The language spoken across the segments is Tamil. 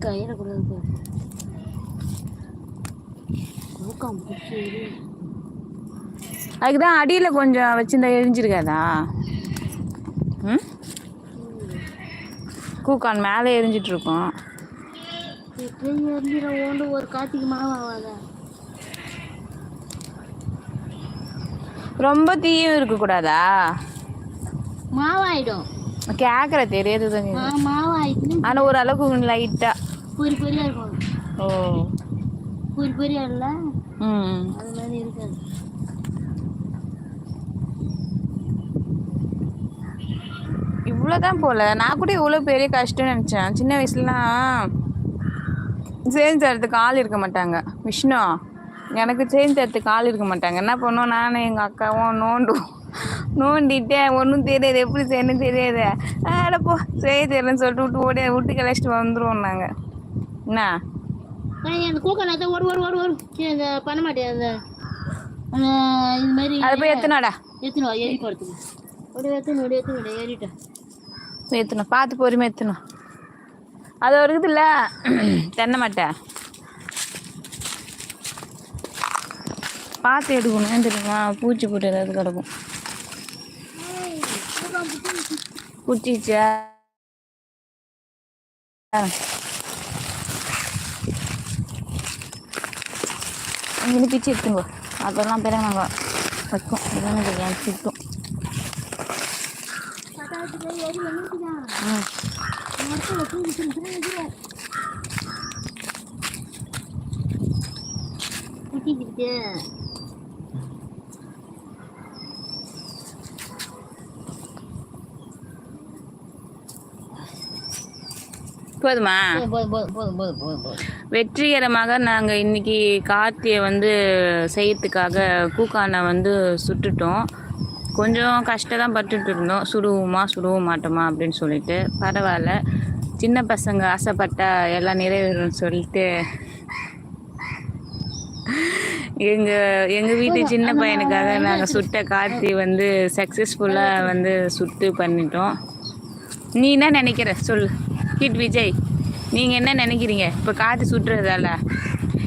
கையில் கூடாது அதுக்கு தான் அடியில் கொஞ்சம் வச்சிருந்தா எரிஞ்சிருக்காதா? ம்? கூக்கான் மேலே எரிஞ்சிட்டு இருக்கும் ஓண்டு ஒரு காத்திக்கு மாவாத ரொம்ப தீயும் இருக்கக்கூடாதா? மாவாயிடும். கேட்குற தெரியாது ஆனால் ஓரளவுக்கு லைட்டாக பொரி பொரியா இருக்கும். ஓ. பொரி பொரியா இல்ல? ம். அது மாதிரி இருக்காது. இவ்வளோதான் போல. நான் கூட இவ்வளோ பெரிய கஷ்டம்னு நினச்சேன். சின்ன வயசுலலாம் செயின் தரத்துக்கு ஆள் இருக்க மாட்டாங்க. விஷ்ணு எனக்கு செயின் தரத்துக்கு ஆள் இருக்க மாட்டாங்க. என்ன பண்ணுவோம் நானும் எங்கள் அக்காவும் நோண்டுவோம். நோண்டிட்டேன் ஒன்றும் தெரியாது எப்படி செய்யணும் தெரியாது. ஆட போ செய்ய தெரியலன்னு சொல்லிட்டு விட்டு ஓடி விட்டு கிளச்சிட்டு வந்துடுவோம் நாங்கள் என்ன? அந்த கூக்கல தான் ஒரு ஒரு ஒரு ஒரு இந்த பண்ண மாட்டேன் அந்த அந்த இது மாதிரி அதை போய் எத்தனாடா எத்தணும் ஏறி போகிறதுக்கு ஒரு எத்தணும் ஒரு எத்தணும் ஏறிட்டேன் ஏற்றணும் பார்த்து பொறுமை ஏற்றணும் அது ஒரு இருக்குதுல்ல தென்னை மாட்டை. பார்த்து எடுக்கணும் தெரியுமா? பூச்சி போட்டு ஏதாவது கிடக்கும். குட்டிச்சா இங்கே பிச்சு எடுத்துங்கோ அதெல்லாம் பேர நாங்கள் வைக்கும் இதெல்லாம் தெரியாது சுட்டும் குட்டிக்கிட்டு போதுமா? வெற்றிகரமாக நாங்கள் இன்னைக்கு கார்த்தியை வந்து செய்யறதுக்காக கூக்கானை வந்து சுட்டுட்டோம். கொஞ்சம் கஷ்டம் தான் பட்டுட்டு இருந்தோம். சுடுவோமா சுடுவோம் மாட்டோமா அப்படின்னு சொல்லிட்டு. பரவாயில்ல. சின்ன பசங்க ஆசைப்பட்டா எல்லாம் நிறைவேறும்னு சொல்லிட்டு. எங்க எங்க வீட்டு சின்ன பையனுக்காக நாங்கள் சுட்ட கார்த்தி வந்து சக்ஸஸ்ஃபுல்லாக வந்து சுட்டு பண்ணிட்டோம். நீ என்ன நினைக்கிற? சொல்லு. ஹிட் விஜய் நீங்கள் என்ன நினைக்கிறீங்க? இப்போ காற்று சுட்டுறதால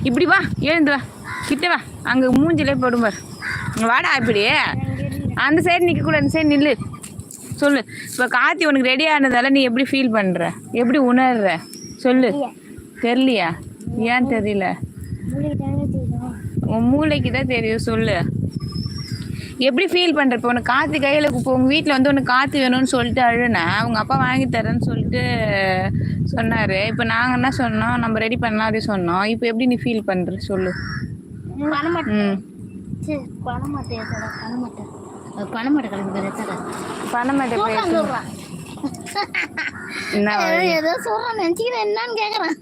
இப்படி வா எழுந்து வா. கிட்ட வா. அங்கே மூஞ்சிலே போடும் பாரு. இங்க வாடா இப்படி. அந்த சைடு நிற்கக்கூடாது அந்த சைடு நில்லு. சொல்லு. இப்போ கார்த்தி உனக்கு ரெடி ஆனதால நீ எப்படி ஃபீல் பண்ணுற எப்படி உணர்ற? சொல்லு. தெரியலையா? ஏன் தெரியல? உன் மூளைக்கு தான் தெரியும். சொல்லு. எப்படி ஃபீல் பண்ணுற இப்போ உனக்கு காற்று கையில் இப்போ உங்கள் வீட்டில் வந்து உனக்கு காற்று வேணும்னு சொல்லிட்டு அழுனேன் அவங்க அப்பா வாங்கி தரேன்னு சொல்லிட்டு சொன்னார். இப்போ நாங்கள் என்ன சொன்னோம்? நம்ம ரெடி பண்ணலாம் அப்படி சொன்னோம். இப்போ எப்படி நீ ஃபீல் பண்ணுற சொல்லு. ம் எப்படி? சொல்றான் என்ன ஏதோ சொல்றான் நினைச்சுக்கிறேன். என்னன்னு கேக்குறான்.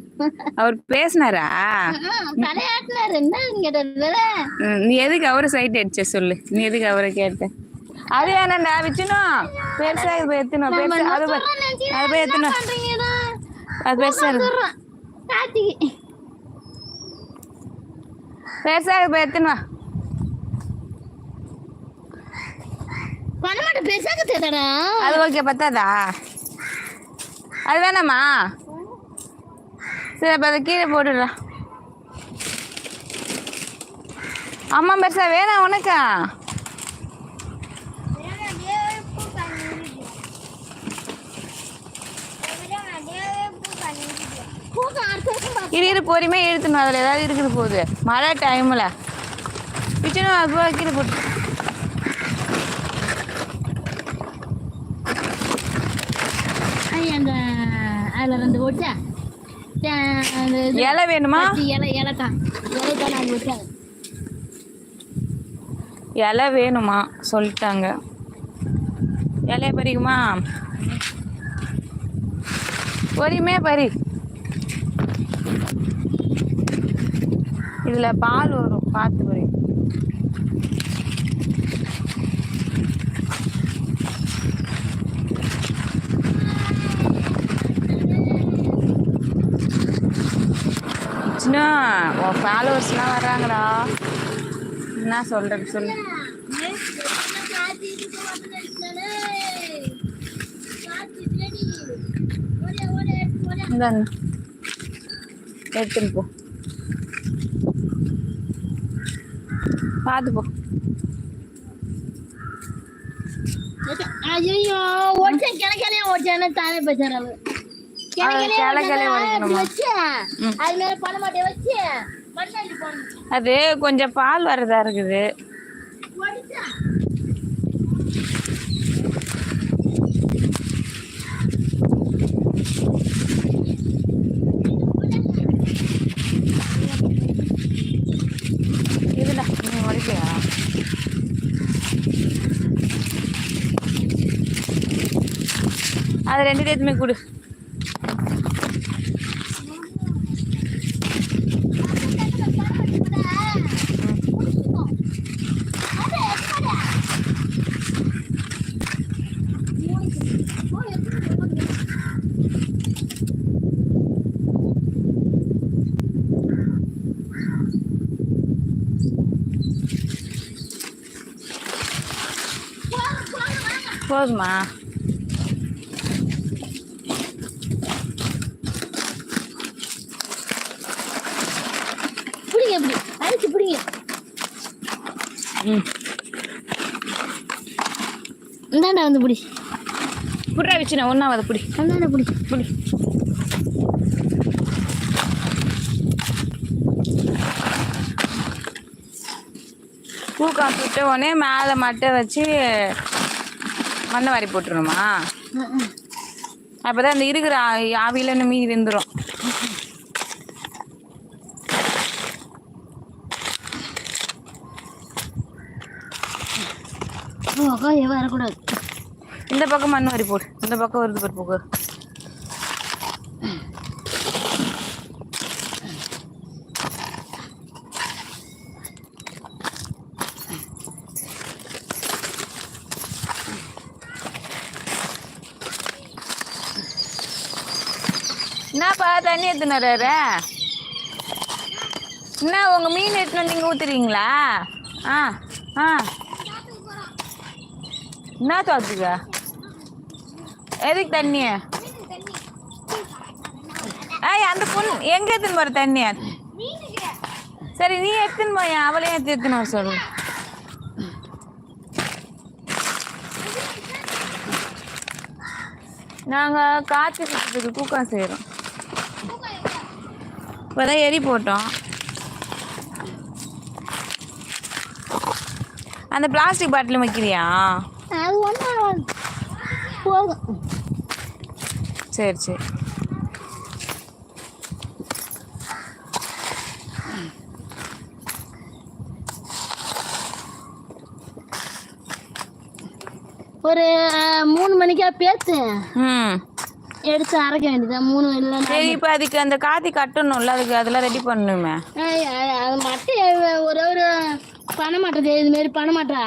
அவர் பேசினாரா? நீ எதுக்கு அவரை சைட் அடிச்ச சொல்லு. நீ எதுக்கு அவரை கேட்ட? அது வேணாண்டா விச்சுனும் பெருசா இது எத்தணும் பெருசா. அது அது போய் எத்தணும் அது பெருசா பெருசா இது போய் எத்தணும் அது ஓகே பத்தாதா? அது வேணாமா? சரி அப்போ அதை கீழே போட்டுடுறேன் அம்மா பெருசா வேணாம் உனக்கா? இரு இரு பொறுமையாக அதில் ஏதாவது இருக்குது போகுது மழை டைமில் பிச்சனும் அது போய் கீழே போட்டு. அதில் ரெண்டு இது இலை வேணுமா? இலை இலைக்கான் இலைக்கான் அது வச்சாங்க இலை வேணுமா? சொல்லிட்டாங்க. இலைய பறிக்குமா? பொறியுமே பறி இதில் பால் வரும். பார்த்து பறி சின்ன உன் ஃபாலோவர்ஸ்லாம் வர்றாங்கடா. என்ன சொல்கிறது சொல்லு. எடுத்துன்னு போ. பார்த்து போ. ஐயோ ஓடிச்சேன் கிழக்கிலையும் ஓடிச்சேன்னு தானே பேசுறாங்க கிழக்கிலே ம். அது மேல பண்ண மாட்டேன் வச்சு. அது கொஞ்சம் பால் வரதா இருக்குது. நீ அது ரெண்டு தேத்துமே கொடு. போதுமா பிடிங்க இப்படி அடிச்சு பிடிங்க. ம். இந்தாண்டா வந்து பிடி. புட்ரா வச்சுனா ஒன்றாவது பிடி. அந்தாண்டா பிடி. பிடி. பூக்கா சுட்ட உடனே மேலே மட்டை வச்சு மண்ணை வாரி போட்டுருணுமா அப்பதான் அந்த இருக்கிற ஆவியில இன்னும் மீதி வெந்துடும் வரக்கூடாது. இந்த பக்கம் மண் வாரி போடு. இந்த பக்கம் வருது பாரு பூக்கு தண்ணி எடுத்துன்னு வர்றாரு. என்ன உங்க மீன் எடுத்துன்னு நீங்கள் ஊற்றுறீங்களா ஊத்துறீங்களா? ஆ ஆ. என்ன தோத்துக்க எதுக்கு தண்ணி ஏய் அந்த பொண்ணு எங்க எடுத்துன்னு போற தண்ணி சரி நீ எடுத்துன்னு போய் அவளையும் எடுத்து எடுத்துன்னு வர சொல்லு. நாங்கள் காய்ச்சி சுத்தத்துக்கு கூக்கம் செய்கிறோம் இப்போதான் எரி போட்டோம். அந்த பிளாஸ்டிக் பாட்டில் வைக்கிறியா? அது ஒன்றும் போதும். சரி சரி. ஒரு மூணு மணிக்கா பேத்து. ம். எடுத்து அரைக்க வேண்டியதான் மூணு இல்லை சரி இப்போ அதுக்கு அந்த காத்தி கட்டணும்ல அதுக்கு அதெல்லாம் ரெடி பண்ணணுமே அது மட்டை ஒரே ஒரு பண்ண மாட்டேது இது மாரி பண்ண மாட்டா.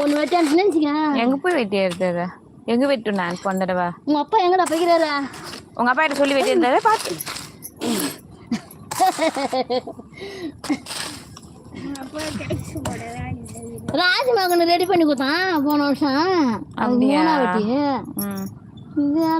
ஒன்று வெட்டான்னு வச்சுக்க எங்கே போய் வெட்டி எடுத்தது? எங்கே வெட்டு நான் போன தடவை? உங்க அப்பா எங்கடா போய்க்கிறாரு? உங்கள் அப்பா கிட்ட சொல்லி வெட்டி இருந்தாரு பார்த்து ராஜ்மகன் ரெடி பண்ணி கொடுத்தான் போன வருஷம். அப்படியா? வெட்டி.